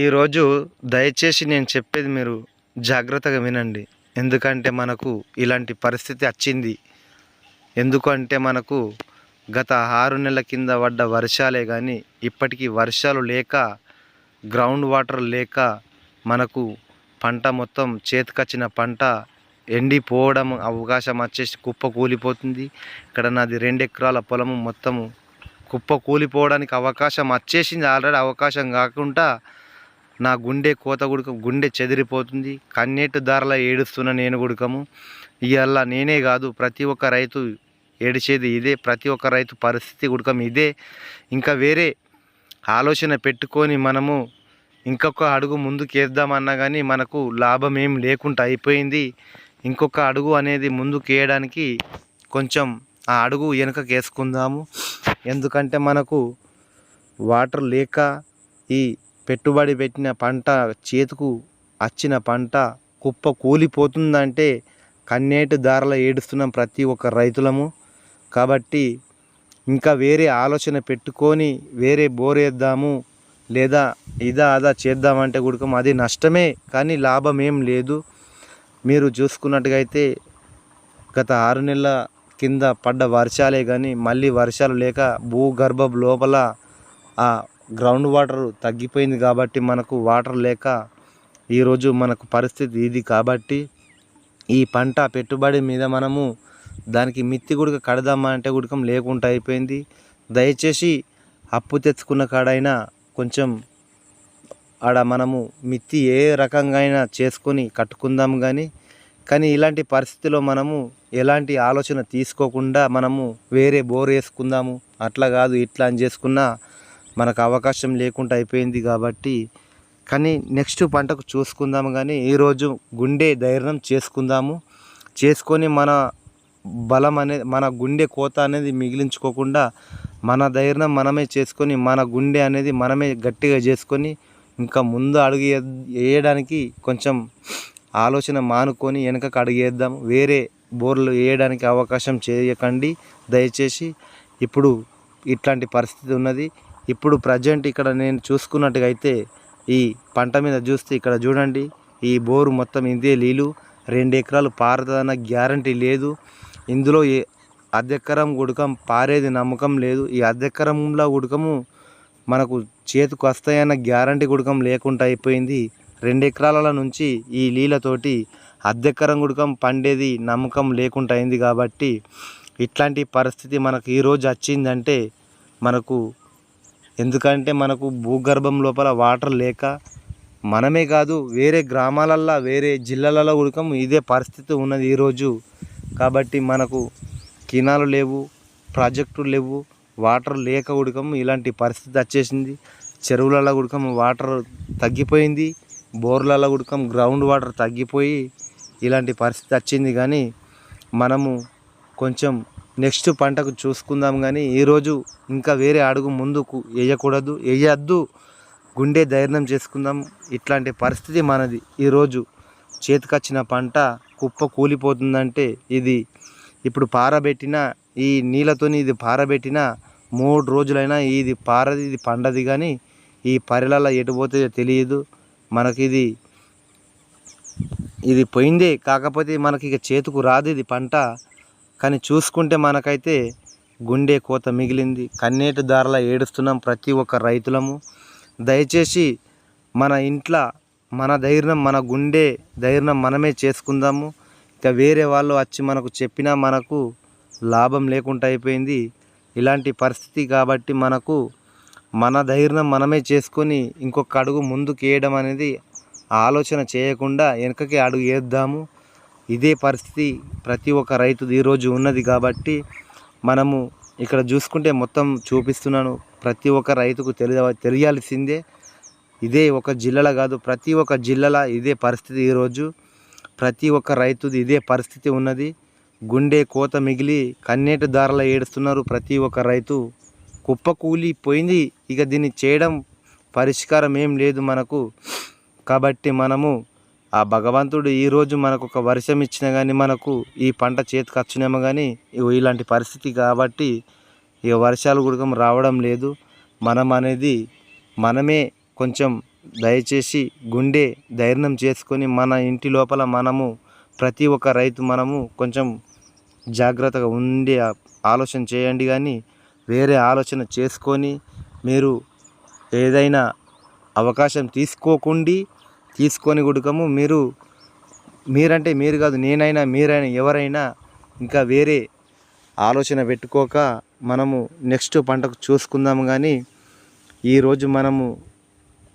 ఈరోజు దయచేసి నేను చెప్పేది మీరు జాగ్రత్తగా వినండి. ఎందుకంటే మనకు ఇలాంటి పరిస్థితి వచ్చింది. ఎందుకంటే మనకు గత ఆరు నెలల కింద పడ్డ వర్షాలే కానీ ఇప్పటికీ వర్షాలు లేక గ్రౌండ్ వాటర్ లేక మనకు పంట మొత్తం చేతికొచ్చిన పంట ఎండిపోవడం అవకాశం వచ్చేసి కుప్ప కూలిపోతుంది. ఇక్కడ నాది రెండు ఎకరాల పొలము మొత్తము కుప్ప కూలిపోవడానికి అవకాశం వచ్చేసింది. ఆల్రెడీ అవకాశం కాకుండా నా గుండె కోత గుడక గుండె చెదిరిపోతుంది. కన్నీటి ధారల ఏడుస్తున్న నేను గుడకము. ఇవల్ల నేనే కాదు ప్రతి ఒక్క రైతు ఏడిచేది ఇదే ప్రతి ఒక్క రైతు పరిస్థితి గుడకం ఇదే. ఇంకా వేరే ఆలోచన పెట్టుకొని మనము ఇంకొక అడుగు ముందుకేద్దామన్నా కానీ మనకు లాభం ఏం లేకుండా అయిపోయింది. ఇంకొక అడుగు అనేది ముందుకు వేయడానికి కొంచెం ఆ అడుగు వెనుకకి వేసుకుందాము ఎందుకంటే మనకు వాటర్ లేక ఈ పెట్టుబడి పెట్టిన పంట చేతుకు వచ్చిన పంట కుప్ప కూలిపోతుందంటే కన్నేటి దారల ఏడుస్తున్నాం ప్రతి ఒక్క రైతులము. కాబట్టి ఇంకా వేరే ఆలోచన పెట్టుకొని వేరే బోర్ వేద్దాము లేదా ఇదా అదా చేద్దామంటే గుడికం అది నష్టమే కానీ లాభం ఏం లేదు. మీరు చూసుకున్నట్టుగా అయితే గత ఆరు నెలల కింద పడ్డ వర్షాలే కానీ మళ్ళీ వర్షాలు లేక భూగర్భ లోపల ఆ గ్రౌండ్ వాటర్ తగ్గిపోయింది కాబట్టి మనకు వాటర్ లేక ఈరోజు మనకు పరిస్థితి ఇది కాబట్టి ఈ పంట పెట్టుబడి మీద మనము దానికి మిత్తి గుడక కడదామా అంటే గుడకం లేకుండా అయిపోయింది. దయచేసి అప్పు తెచ్చుకున్న కాడైనా కొంచెం ఆడ మనము మిత్తి ఏ రకంగా అయినా చేసుకొని కట్టుకుందాం కానీ కానీ ఇలాంటి పరిస్థితిలో మనము ఎలాంటి ఆలోచన తీసుకోకుండా మనము వేరే బోర్ వేసుకుందాము. అట్లా కాదు ఇట్లా అని చేసుకున్నా మనకు అవకాశం లేకుండా అయిపోయింది కాబట్టి కానీ నెక్స్ట్ పంటకు చూసుకుందాము కానీ ఈరోజు గుండె ధైర్యం చేసుకుందాము. చేసుకొని మన బలం అనేది మన గుండె కోత అనేది మిగిలించుకోకుండా మన ధైర్యం మనమే చేసుకొని మన గుండె అనేది మనమే గట్టిగా చేసుకొని ఇంకా ముందు అడుగు వేయడానికి కొంచెం ఆలోచన మానుకొని వెనకకు అడుగేద్దాం వేరే బోర్లు వేయడానికి అవకాశం చేయకండి. దయచేసి ఇప్పుడు ఇట్లాంటి పరిస్థితి ఉన్నది. ఇప్పుడు ప్రజెంట్ ఇక్కడ నేను చూసుకున్నట్టుగా అయితే ఈ పంట మీద చూస్తే ఇక్కడ చూడండి ఈ బోరు మొత్తం ఇదే నీళ్ళు రెండు ఎకరాలు పారుతుందన్న గ్యారంటీ లేదు. ఇందులో ఏ అద్దెకరం గుడకం పారేది నమ్మకం లేదు. ఈ అద్దెకరంలో ఉడకము మనకు చేతికి వస్తాయన్న గ్యారంటీ ఉడకం లేకుండా అయిపోయింది. రెండు ఎకరాల నుంచి ఈ నీళ్ళతోటి అద్దెకరం గుడకం పండేది నమ్మకం లేకుండా అయింది కాబట్టి ఇట్లాంటి పరిస్థితి మనకు ఈరోజు వచ్చిందంటే మనకు ఎందుకంటే మనకు భూగర్భం లోపల వాటర్ లేక మనమే కాదు వేరే గ్రామాలల్లో వేరే జిల్లాలలో కూడా ఇదే పరిస్థితి ఉన్నది ఈరోజు. కాబట్టి మనకు కినాలు లేవు ప్రాజెక్టులు లేవు వాటర్ లేక ఉడకం ఇలాంటి పరిస్థితి వచ్చేసింది. చెరువులలో ఉడకం వాటర్ తగ్గిపోయింది బోర్లలో ఉడకం గ్రౌండ్ వాటర్ తగ్గిపోయి ఇలాంటి పరిస్థితి వచ్చింది. కానీ మనము కొంచెం నెక్స్ట్ పంటకు చూసుకుందాం కానీ ఈరోజు ఇంకా వేరే అడుగు ముందుకు వేయకూడదు. వేయద్దు. గుండె ధైర్యం చేసుకుందాం. ఇట్లాంటి పరిస్థితి మనది. ఈరోజు చేతికొచ్చిన పంట కుప్ప కూలిపోతుందంటే ఇది ఇప్పుడు పారబెట్టిన ఈ నీళ్ళతోని ఇది పారబెట్టిన మూడు రోజులైనా ఇది పారది ఇది పండది కానీ ఈ పరిలలో ఎటుపోతే తెలియదు. మనకి ఇది ఇది పోయిందే. కాకపోతే మనకి ఇక చేతుకు రాదు ఇది పంట. కానీ చూసుకుంటే మనకైతే గుండె కోత మిగిలింది. కన్నీటి దారలా ఏడుస్తున్నాం ప్రతి ఒక్క రైతులము. దయచేసి మన ఇంట్లో మన ధైర్యం మన గుండె ధైర్యం మనమే చేసుకుందాము. ఇక వేరే వాళ్ళు వచ్చి మనకు చెప్పినా మనకు లాభం లేకుండా అయిపోయింది. ఇలాంటి పరిస్థితి కాబట్టి మనకు మన ధైర్యం మనమే చేసుకొని ఇంకొక అడుగు ముందుకు వేయడం అనేది ఆలోచన చేయకుండా వెనకకి అడుగు వేద్దాము. ఇదే పరిస్థితి ప్రతి ఒక్క రైతుది ఈరోజు ఉన్నది కాబట్టి మనము ఇక్కడ చూసుకుంటే మొత్తం చూపిస్తున్నాను. ప్రతి ఒక్క రైతుకు తెలియ తెలియాల్సిందే. ఇదే ఒక జిల్లాలో కాదు ప్రతి ఒక్క జిల్లాలో ఇదే పరిస్థితి ఈరోజు ప్రతి ఒక్క రైతుది ఇదే పరిస్థితి ఉన్నది. గుండె కోత మిగిలి కన్నీటి దారల ఏడుస్తున్నారు ప్రతి ఒక్క రైతు. కుప్ప కూలిపోయింది. ఇక దీన్ని చేయడం పరిష్కారం ఏం లేదు మనకు. కాబట్టి మనము ఆ భగవంతుడు ఈరోజు మనకు ఒక వర్షం ఇచ్చినా కానీ మనకు ఈ పంట చేతికి వచ్చినేమో కానీ ఇలాంటి పరిస్థితి కాబట్టి ఇక వర్షాలు కూడా రావడం లేదు. మనం అనేది మనమే కొంచెం దయచేసి గుండె ధైర్యం చేసుకొని మన ఇంటి లోపల మనము ప్రతి ఒక్క రైతు మనము కొంచెం జాగ్రత్తగా ఉండి ఆలోచన చేయండి కానీ వేరే ఆలోచన చేసుకొని మీరు ఏదైనా అవకాశం తీసుకోకుండి తీసుకొని గుడకము. మీరు మీరంటే మీరు కాదు నేనైనా మీరైనా ఎవరైనా ఇంకా వేరే ఆలోచన పెట్టుకోక మనము నెక్స్ట్ పంటకు చూసుకుందాము కానీ ఈరోజు మనము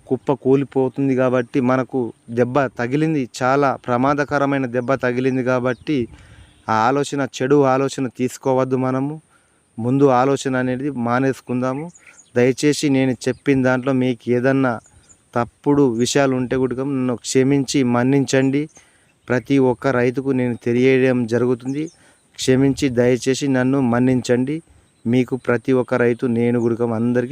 కుప్ప కూలిపోతుంది కాబట్టి మనకు దెబ్బ తగిలింది చాలా ప్రమాదకరమైన దెబ్బ తగిలింది కాబట్టి ఆ ఆలోచన చెడు ఆలోచన తీసుకోవద్దు మనము. ముందు ఆలోచన అనేది మానేసుకుందాము. దయచేసి నేను చెప్పిన దాంట్లో మీకు ఏదన్నా తప్పుడు విషయాలు ఉంటే కూడా నన్ను క్షమించి మన్నించండి. ప్రతి ఒక్క రైతుకు నేను తెలియడం జరుగుతుంది. క్షమించి దయచేసి నన్ను మన్నించండి. మీకు ప్రతి ఒక్క రైతు నేను గుడకం అందరికీ